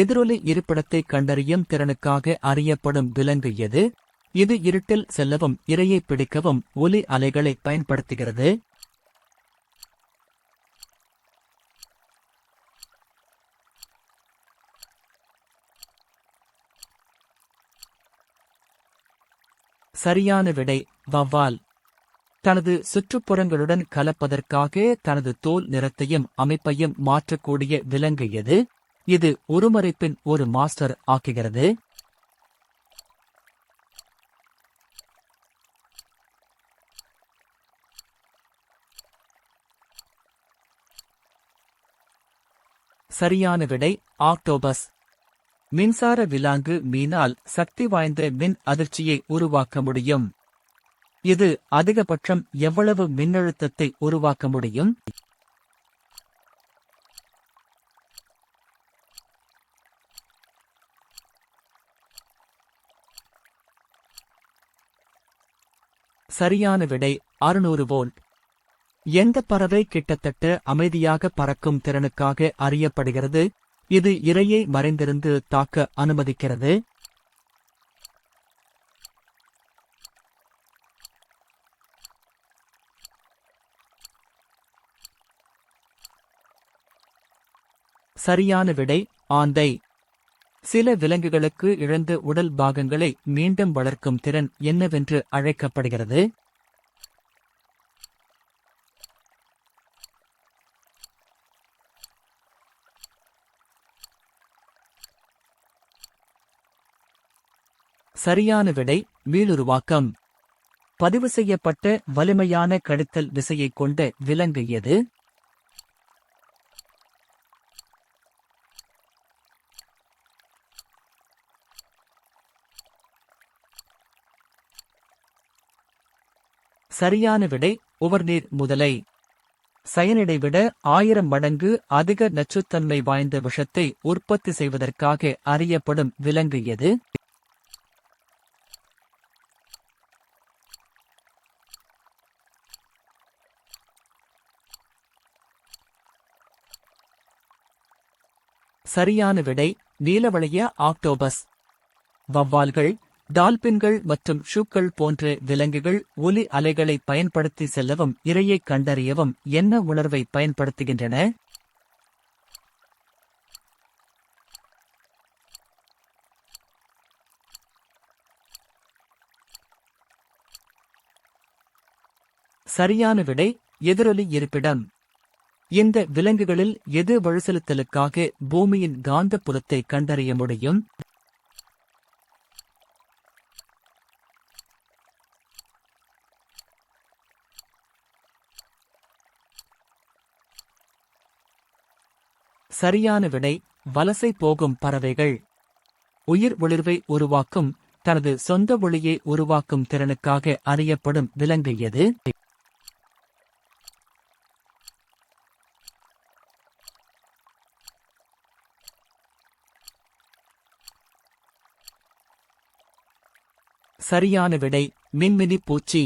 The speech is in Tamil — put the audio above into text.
எதிரொலி இருப்பிடத்தை கண்டறியும் திறனுக்காக அறியப்படும் விலங்கு எது? இது இருட்டில் செல்லவும் இரையை பிடிக்கவும் ஒலி அலைகளை பயன்படுத்துகிறது. சரியான விடை வவ்வால் தனது சுற்றுப்புறங்களுடன் கலப்பதற்காக தனது தோல் நிறத்தையும் அமைப்பையும் மாற்றக்கூடிய விலங்கு எது? இது உருமறைப்பின் ஒரு மாஸ்டர் ஆக்குகிறது. சரியான விடை ஆக்டோபஸ். மின்சார விலாங்கு மீனால் சக்தி வாய்ந்த மின் அதிர்ச்சியை உருவாக்க முடியும். இது அதிகபட்சம் எவ்வளவு மின்னழுத்தத்தை உருவாக்க முடியும்? சரியான விடை அறுநூறு வோல்ட். எந்த பறவை கிட்டத்தட்ட அமைதியாக பறக்கும் திறனுக்காக அறியப்படுகிறது? இது இரையை மறைந்திருந்து தாக்க அனுமதிக்கிறது. சரியான விடை ஆந்தை. சில விலங்குகளுக்கு இழந்த உடல் பாகங்களை மீண்டும் வளர்க்கும் திறன் என்னவென்று அழைக்கப்படுகிறது? சரியான விடை மீளுருவாக்கம். பதிவு செய்யப்பட்ட வலிமையான கடித்தல் விசையைக் கொண்ட விலங்கு எது? சரியான விடை உவர்நீர் முதலை. சயனிடை விட ஆயிரம் மடங்கு அதிக நச்சுத்தன்மை வாய்ந்த விஷத்தை உற்பத்தி செய்வதற்காக அறியப்படும் விலங்கு எது? சரியான விடை நீலவளைய ஆக்டோபஸ். வவ்வால்கள் டால்பின்கள் மற்றும் ஷூக்கள் போன்ற விலங்குகள் ஒலி அலைகளை பயன்படுத்தி செல்லவும் இரையை கண்டறியவும் என்ன உணர்வை பயன்படுத்துகின்றன? சரியான விடை எதிரொலி இருப்பிடம். இந்த விலங்குகளில் எது வழிசெலுத்தலுக்காக பூமியின் காந்த புலத்தை கண்டறிய முடியும்? சரியான விடை வலசை போகும் பறவைகள். உயிர் ஒளிர்வை உருவாக்கும் தனது சொந்த ஒளியை உருவாக்கும் திறனுக்காக அறியப்படும் விலங்கு எது? சரியான விடை மின்மினி பூச்சி.